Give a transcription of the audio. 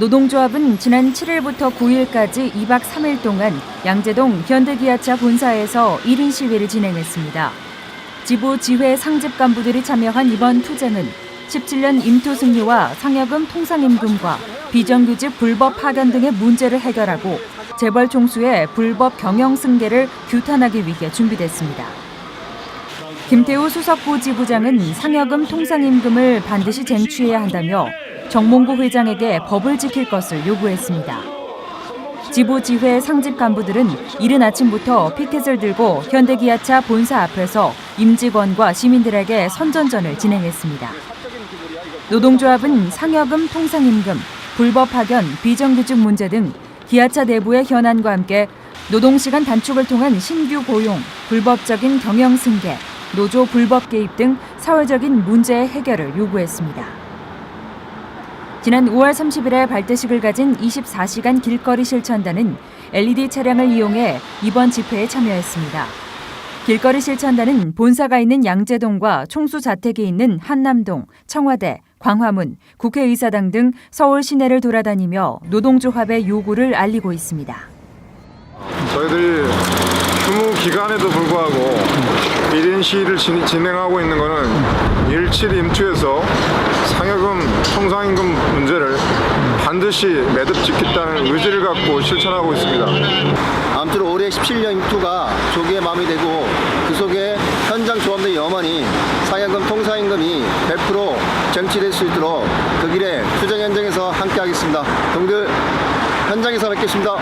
노동조합은 지난 7일부터 9일까지 2박 3일 동안 양재동 현대기아차 본사에서 1인 시위를 진행했습니다. 지부 지회 상집 간부들이 참여한 이번 투쟁은 17년 임토 승리와 상여금 통상임금과 비정규직 불법 파견 등의 문제를 해결하고 재벌 총수의 불법 경영 승계를 규탄하기 위해 준비됐습니다. 김태우 수석부 지부장은 상여금 통상임금을 반드시 쟁취해야 한다며 정몽구 회장에게 법을 지킬 것을 요구했습니다. 지부 지회 상집 간부들은 이른 아침부터 피켓을 들고 현대기아차 본사 앞에서 임직원과 시민들에게 선전전을 진행했습니다. 노동조합은 상여금 통상임금, 불법 파견, 비정규직 문제 등 기아차 내부의 현안과 함께 노동시간 단축을 통한 신규 고용, 불법적인 경영 승계, 노조 불법 개입 등 사회적인 문제의 해결을 요구했습니다. 지난 5월 30일에 발대식을 가진 24시간 길거리 실천단은 LED 차량을 이용해 이번 집회에 참여했습니다. 길거리 실천단은 본사가 있는 양재동과 총수 자택이 있는 한남동, 청와대, 광화문, 국회의사당 등 서울 시내를 돌아다니며 노동조합의 요구를 알리고 있습니다. 저희들이 휴무 기간에도 불구하고 1인 시위를 진- 진행하고 있는 것은 17 임투에서 상여금, 통상임금 문제를 반드시 매듭 짓겠다는 의지를 갖고 실천하고 있습니다. 아무쪼록 올해 17년 임투가 조기에 마무리되고 그 속에 현장 조합의 염원이 상여금 통상임금이 100% 정치될 수 있도록 그 길에 투쟁 현장에서 함께 하겠습니다. 동들 현장에서 뵙겠습니다.